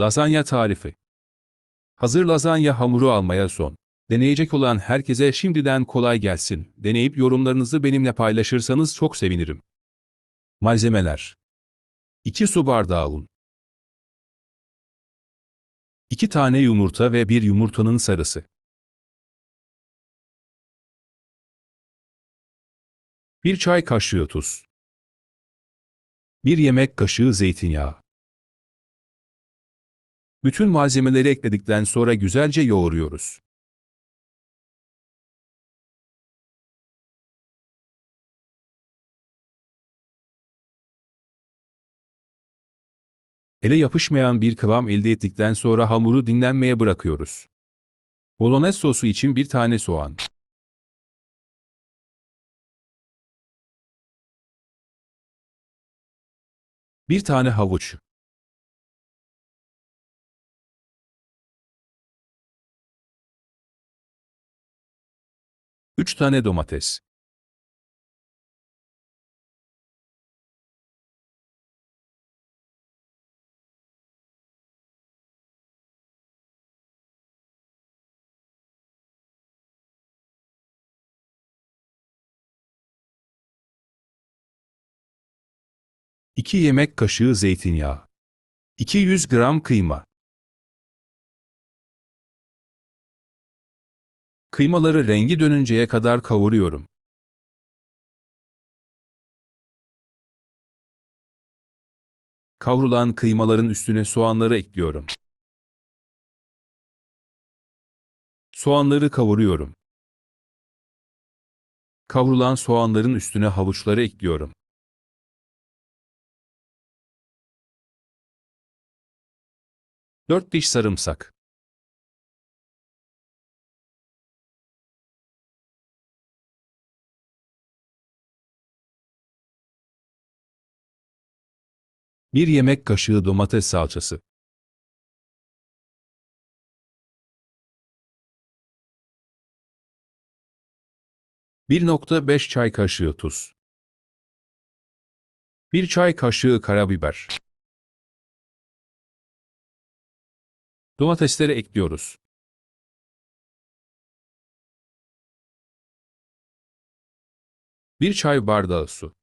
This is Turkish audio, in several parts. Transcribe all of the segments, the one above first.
Lazanya tarifi. Hazır lazanya hamuru almaya son. Deneyecek olan herkese şimdiden kolay gelsin. Deneyip yorumlarınızı benimle paylaşırsanız çok sevinirim. Malzemeler 2 su bardağı un 2 tane yumurta ve bir yumurtanın sarısı 1 çay kaşığı tuz 1 yemek kaşığı zeytinyağı Bütün malzemeleri ekledikten sonra güzelce yoğuruyoruz. Ele yapışmayan bir kıvam elde ettikten sonra hamuru dinlenmeye bırakıyoruz. Bolognese sosu için bir tane soğan. Bir tane havuç. Üç tane domates. İki yemek kaşığı zeytinyağı. 200 gram kıyma. Kıymaları rengi dönünceye kadar kavuruyorum. Kavrulan kıymaların üstüne soğanları ekliyorum. Soğanları kavuruyorum. Kavrulan soğanların üstüne havuçları ekliyorum. Dört diş sarımsak. Bir yemek kaşığı domates salçası. Bir nokta beş çay kaşığı tuz. Bir çay kaşığı karabiber. Domatesleri ekliyoruz. Bir çay bardağı su.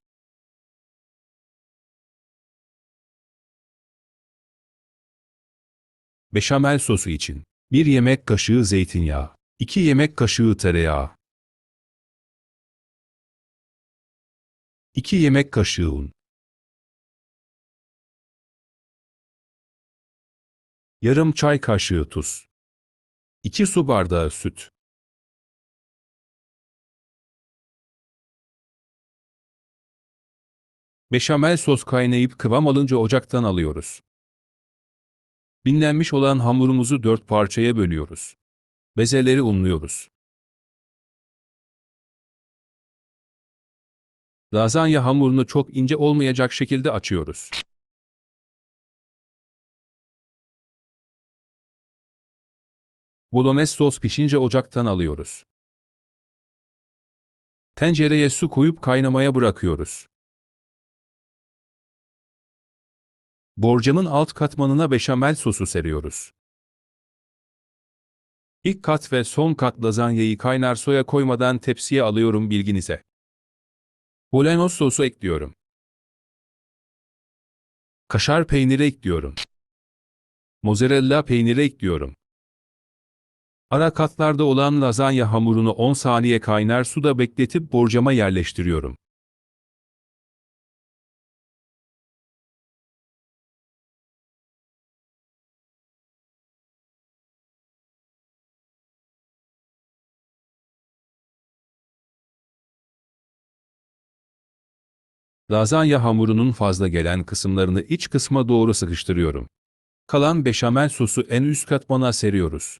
Beşamel sosu için. 1 yemek kaşığı zeytinyağı, 2 yemek kaşığı tereyağı, 2 yemek kaşığı un, yarım çay kaşığı tuz, 2 su bardağı süt, Beşamel sos kaynayıp kıvam alınca ocaktan alıyoruz. Dinlenmiş olan hamurumuzu dört parçaya bölüyoruz. Bezeleri unluyoruz. Lazanya hamurunu çok ince olmayacak şekilde açıyoruz. Bolognese sos pişince ocaktan alıyoruz. Tencereye su koyup kaynamaya bırakıyoruz. Borcamın alt katmanına beşamel sosu seriyoruz. İlk kat ve son kat lazanyayı kaynar soya koymadan tepsiye alıyorum bilginize. Bolognese sosu ekliyorum. Kaşar peyniri ekliyorum. Mozzarella peyniri ekliyorum. Ara katlarda olan lazanya hamurunu 10 saniye kaynar suda bekletip borcama yerleştiriyorum. Lazanya hamurunun fazla gelen kısımlarını iç kısma doğru sıkıştırıyorum. Kalan beşamel sosu en üst katmana seriyoruz.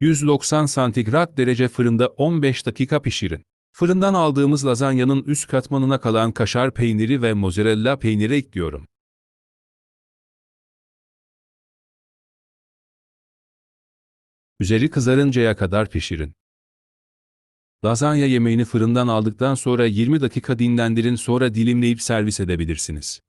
190 santigrat derece fırında 15 dakika pişirin. Fırından aldığımız lazanyanın üst katmanına kalan kaşar peyniri ve mozzarella peyniri ekliyorum. Üzeri kızarıncaya kadar pişirin. Lazanya yemeğini fırından aldıktan sonra 20 dakika dinlendirin sonra dilimleyip servis edebilirsiniz.